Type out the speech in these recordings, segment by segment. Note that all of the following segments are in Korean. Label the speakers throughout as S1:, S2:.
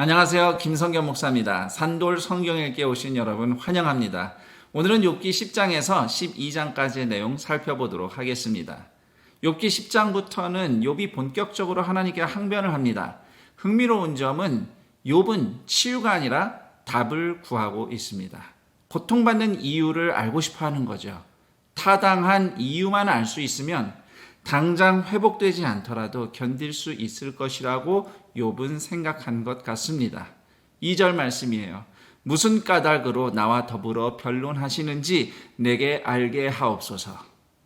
S1: 안녕하세요. 김성겸 목사입니다. 산돌 성경 읽기에 오신 여러분 환영합니다. 오늘은 욥기 10장에서 12장까지의 내용 살펴보도록 하겠습니다. 욥기 10장부터는 욥이 본격적으로 하나님께 항변을 합니다. 흥미로운 점은 욥은 치유가 아니라 답을 구하고 있습니다. 고통받는 이유를 알고 싶어 하는 거죠. 타당한 이유만 알 수 있으면 당장 회복되지 않더라도 견딜 수 있을 것이라고 욥은 생각한 것 같습니다. 2절 말씀이에요. 무슨 까닭으로 나와 더불어 변론하시는지 내게 알게 하옵소서.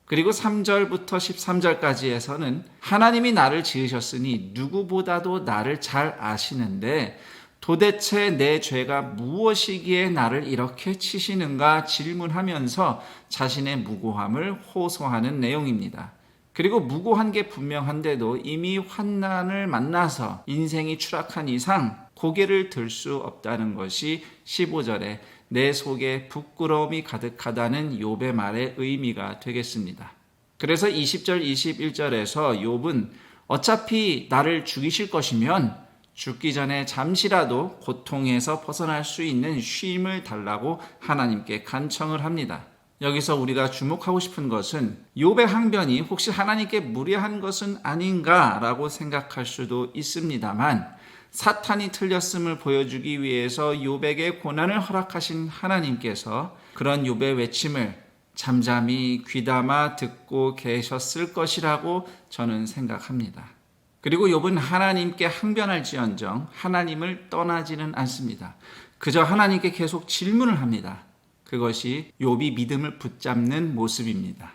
S1: 그리고 3절부터 13절까지에서는 하나님이 나를 지으셨으니 누구보다도 나를 잘 아시는데 도대체 내 죄가 무엇이기에 나를 이렇게 치시는가 질문하면서 자신의 무고함을 호소하는 내용입니다. 그리고 무고한 게 분명한데도 이미 환난을 만나서 인생이 추락한 이상 고개를 들 수 없다는 것이 15절에 내 속에 부끄러움이 가득하다는 욥의 말의 의미가 되겠습니다. 그래서 20절 21절에서 욥은 어차피 나를 죽이실 것이면 죽기 전에 잠시라도 고통에서 벗어날 수 있는 쉼을 달라고 하나님께 간청을 합니다. 여기서 우리가 주목하고 싶은 것은 욥의 항변이 혹시 하나님께 무례한 것은 아닌가라고 생각할 수도 있습니다만 사탄이 틀렸음을 보여주기 위해서 욥에게 고난을 허락하신 하나님께서 그런 욥의 외침을 잠잠히 귀담아 듣고 계셨을 것이라고 저는 생각합니다. 그리고 욥은 하나님께 항변할지언정 하나님을 떠나지는 않습니다. 그저 하나님께 계속 질문을 합니다. 그것이 욥이 믿음을 붙잡는 모습입니다.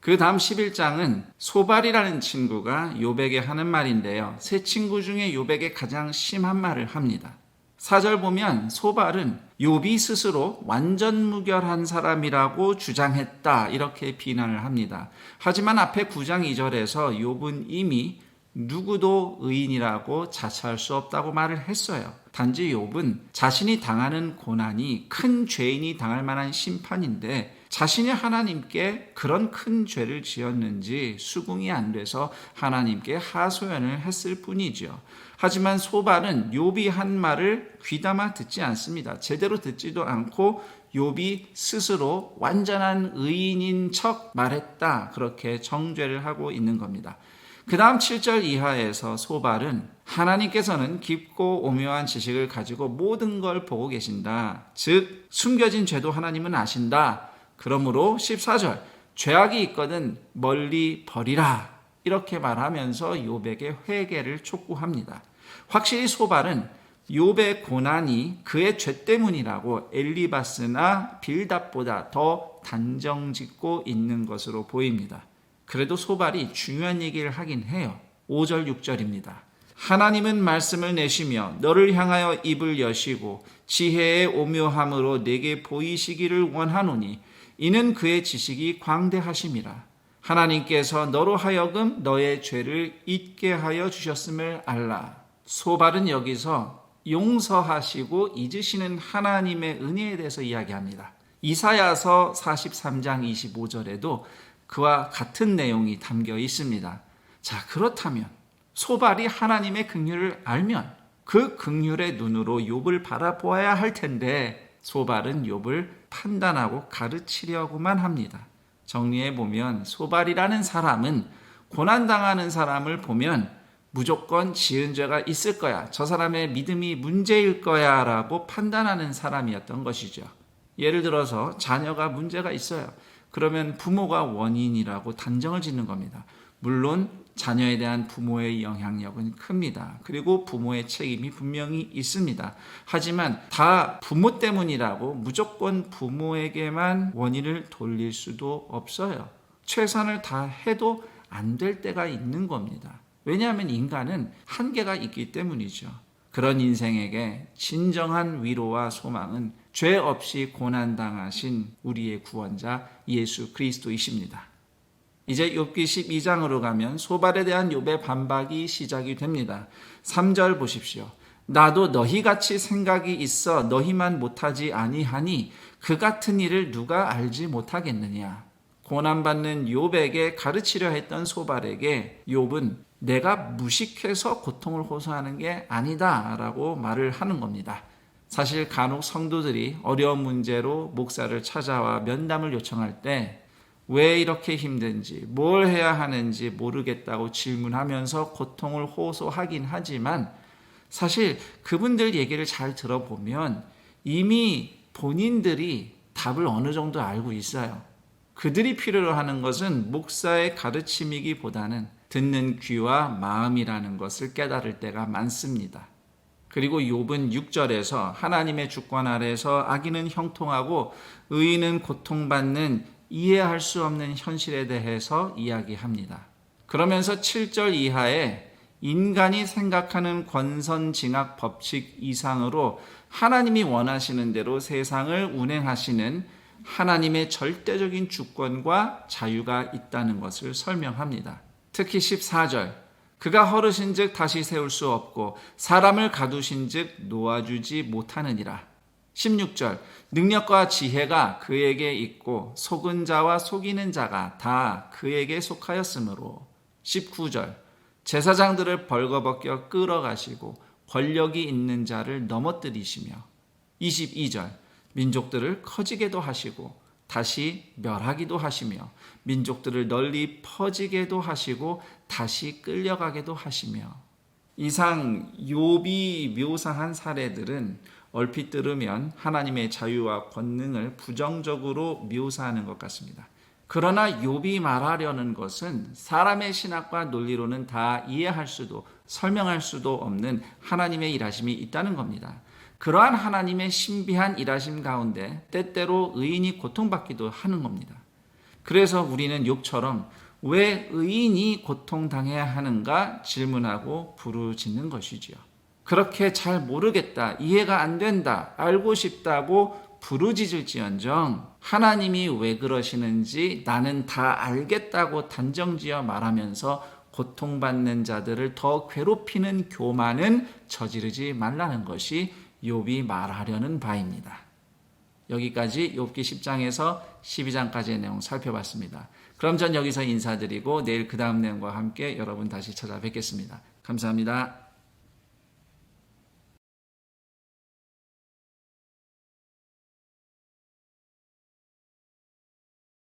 S1: 그 다음 11장은 소발이라는 친구가 욥에게 하는 말인데요. 세 친구 중에 욥에게 가장 심한 말을 합니다. 4절 보면 소발은 욥이 스스로 완전 무결한 사람이라고 주장했다 이렇게 비난을 합니다. 하지만 앞에 9장 2절에서 욥은 이미 누구도 의인이라고 자처할 수 없다고 말을 했어요. 단지 욥은 자신이 당하는 고난이 큰 죄인이 당할 만한 심판인데 자신이 하나님께 그런 큰 죄를 지었는지 수긍이 안 돼서 하나님께 하소연을 했을 뿐이죠. 하지만 소발은 욥이 한 말을 귀담아 듣지 않습니다. 제대로 듣지도 않고 욥이 스스로 완전한 의인인 척 말했다. 그렇게 정죄를 하고 있는 겁니다. 그 다음 7절 이하에서 소발은 하나님께서는 깊고 오묘한 지식을 가지고 모든 걸 보고 계신다. 즉, 숨겨진 죄도 하나님은 아신다. 그러므로 14절, 죄악이 있거든 멀리 버리라. 이렇게 말하면서 욥에게 회개를 촉구합니다. 확실히 소발은 욥의 고난이 그의 죄 때문이라고 엘리바스나 빌답보다 더 단정 짓고 있는 것으로 보입니다. 그래도 소발이 중요한 얘기를 하긴 해요. 5절 6절입니다. 하나님은 말씀을 내시며 너를 향하여 입을 여시고 지혜의 오묘함으로 내게 보이시기를 원하노니 이는 그의 지식이 광대하심이라. 하나님께서 너로 하여금 너의 죄를 잊게 하여 주셨음을 알라. 소발은 여기서 용서하시고 잊으시는 하나님의 은혜에 대해서 이야기합니다. 이사야서 43장 25절에도 그와 같은 내용이 담겨 있습니다. 자, 그렇다면 소발이 하나님의 긍휼을 알면 그 긍휼의 눈으로 욥을 바라보아야 할 텐데 소발은 욥을 판단하고 가르치려고만 합니다. 정리해 보면 소발이라는 사람은 고난 당하는 사람을 보면 무조건 지은 죄가 있을 거야. 저 사람의 믿음이 문제일 거야 라고 판단하는 사람이었던 것이죠. 예를 들어서 자녀가 문제가 있어요. 그러면 부모가 원인이라고 단정을 짓는 겁니다. 물론 자녀에 대한 부모의 영향력은 큽니다. 그리고 부모의 책임이 분명히 있습니다. 하지만 다 부모 때문이라고 무조건 부모에게만 원인을 돌릴 수도 없어요. 최선을 다 해도 안 될 때가 있는 겁니다. 왜냐하면 인간은 한계가 있기 때문이죠. 그런 인생에게 진정한 위로와 소망은 죄 없이 고난당하신 우리의 구원자 예수 그리스도이십니다. 이제 욥기 12장으로 가면 소발에 대한 욥의 반박이 시작이 됩니다. 3절 보십시오. 나도 너희 같이 생각이 있어 너희만 못하지 아니하니 그 같은 일을 누가 알지 못하겠느냐. 고난받는 욥에게 가르치려 했던 소발에게 욥은 내가 무식해서 고통을 호소하는 게 아니다라고 말을 하는 겁니다. 사실 간혹 성도들이 어려운 문제로 목사를 찾아와 면담을 요청할 때 왜 이렇게 힘든지, 뭘 해야 하는지 모르겠다고 질문하면서 고통을 호소하긴 하지만 사실 그분들 얘기를 잘 들어보면 이미 본인들이 답을 어느 정도 알고 있어요. 그들이 필요로 하는 것은 목사의 가르침이기보다는 듣는 귀와 마음이라는 것을 깨달을 때가 많습니다. 그리고 욥은 6절에서 하나님의 주권 아래서 악인은 형통하고 의인은 고통받는 이해할 수 없는 현실에 대해서 이야기합니다. 그러면서 7절 이하에 인간이 생각하는 권선징악 법칙 이상으로 하나님이 원하시는 대로 세상을 운행하시는 하나님의 절대적인 주권과 자유가 있다는 것을 설명합니다. 특히 14절 그가 허르신 즉 다시 세울 수 없고 사람을 가두신 즉 놓아주지 못하느니라. 16절 능력과 지혜가 그에게 있고 속은 자와 속이는 자가 다 그에게 속하였으므로 19절 제사장들을 벌거벗겨 끌어가시고 권력이 있는 자를 넘어뜨리시며 22절 민족들을 커지게도 하시고 다시 멸하기도 하시며 민족들을 널리 퍼지게도 하시고 다시 끌려가게도 하시며 이상 욥이 묘사한 사례들은 얼핏 들으면 하나님의 자유와 권능을 부정적으로 묘사하는 것 같습니다. 그러나 욥이 말하려는 것은 사람의 신학과 논리로는 다 이해할 수도 설명할 수도 없는 하나님의 일하심이 있다는 겁니다. 그러한 하나님의 신비한 일하심 가운데 때때로 의인이 고통받기도 하는 겁니다. 그래서 우리는 욥처럼 왜 의인이 고통당해야 하는가 질문하고 부르짖는 것이지요. 그렇게 잘 모르겠다, 이해가 안 된다, 알고 싶다고 부르짖을지언정 하나님이 왜 그러시는지 나는 다 알겠다고 단정지어 말하면서 고통받는 자들을 더 괴롭히는 교만은 저지르지 말라는 것이 욥이 말하려는 바입니다. 여기까지 욥기 10장에서 12장까지의 내용 살펴봤습니다. 그럼 전 여기서 인사드리고 내일 그 다음 내용과 함께 여러분 다시 찾아뵙겠습니다. 감사합니다.